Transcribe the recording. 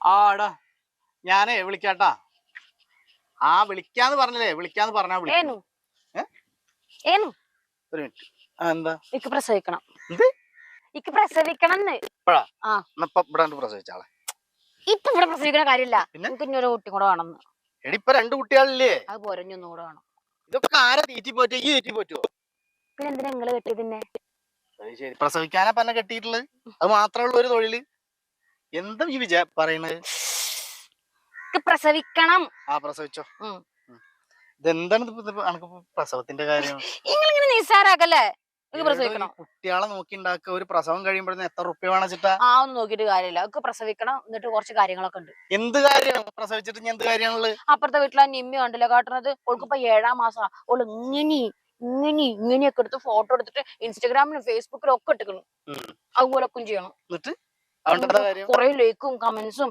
ആ എടാ ഞാനേ വിളിക്കാട്ടാ. ആ വിളിക്കാന്ന് പറഞ്ഞില്ലേ വിളിക്കാന്ന് പറഞ്ഞാ വിളിക്കും. ഏനു. ഏ? ഏനു. ഒരു മിനിറ്റ്. ആ എന്താ? ഇക്ക് പ്രസവിക്കണം. എന്ത്? ഇക്ക് പ്രസവിക്കണം ഇപ്പഴാ ആ. എന്നപ്പ ഇവിടെ കണ്ട് പ്രസവിച്ചാളെ. ഇപ്പൊ ഇവിടെ കാര്യമില്ല. പിന്നെ? എനിക്ക് ഇനി ഒരു കുട്ടി കൂടെ വേണമെന്ന് എടി ഇപ്പൊ രണ്ട് കുട്ടികളില്ലേ? അത് പോരഞ്ഞൊന്നും കൂടെ വേണം. ഇതൊക്കെ ആരെ തീറ്റി പോറ്റോ? ഈ തീറ്റി പോറ്റുവോ പിന്നെ എന്തിനാ നിങ്ങൾ കെട്ടിയതിന്നെ അത് ശരി. പ്രസവിക്കാനാ പറഞ്ഞ കെട്ടിയിട്ടുള്ളത്? അത് മാത്രമേ ഉള്ളൂ ഒരു തൊഴിൽ? എന്താ ഈ വിജയ പറയണത് പ്രസവിക്കണം. ആ പ്രസവിച്ചോ. ഇതെന്താണ് പ്രസവത്തിന്റെ കാര്യം? നിങ്ങളിങ്ങനെ നിസ്സാരാക്കല്ലേ? കുട്ടികളെ നോക്കി ഉണ്ടാക്കുക ഒരു പ്രസവം കഴിയുമ്പോഴത്തേന് എത്ര റുപ്യ വേണച്ചിട്ടാ ആ ഒന്നും നോക്കിട്ട് കാര്യമില്ല ഒക്കെ പ്രസവിക്കണം. എന്നിട്ട് കുറച്ച് കാര്യങ്ങളൊക്കെ ഉണ്ട്. എന്ത് കാര്യമാണ് പ്രസവിച്ചിട്ട് എന്ത് കാര്യമാണുള്ളത് അപ്പുറത്തെ വീട്ടിലെ നിമ്മി കണ്ടില്ല കാട്ടുന്നത് ഓൾക്കിപ്പോ ഏഴാം മാസം. ഓൾ ഇങ്ങനെ ഇങ്ങനെ ഇങ്ങനെയൊക്കെ എടുത്ത് ഫോട്ടോ എടുത്തിട്ട് ഇൻസ്റ്റാഗ്രാമിലും ഫേസ്ബുക്കിലും ഒക്കെ ഇട്ടിക്കണം. ഉം. അതുപോലൊക്കെ ചെയ്യണം. എന്നിട്ട്? കാര്യം കുറെ ലൈക്കും കമന്റ്സും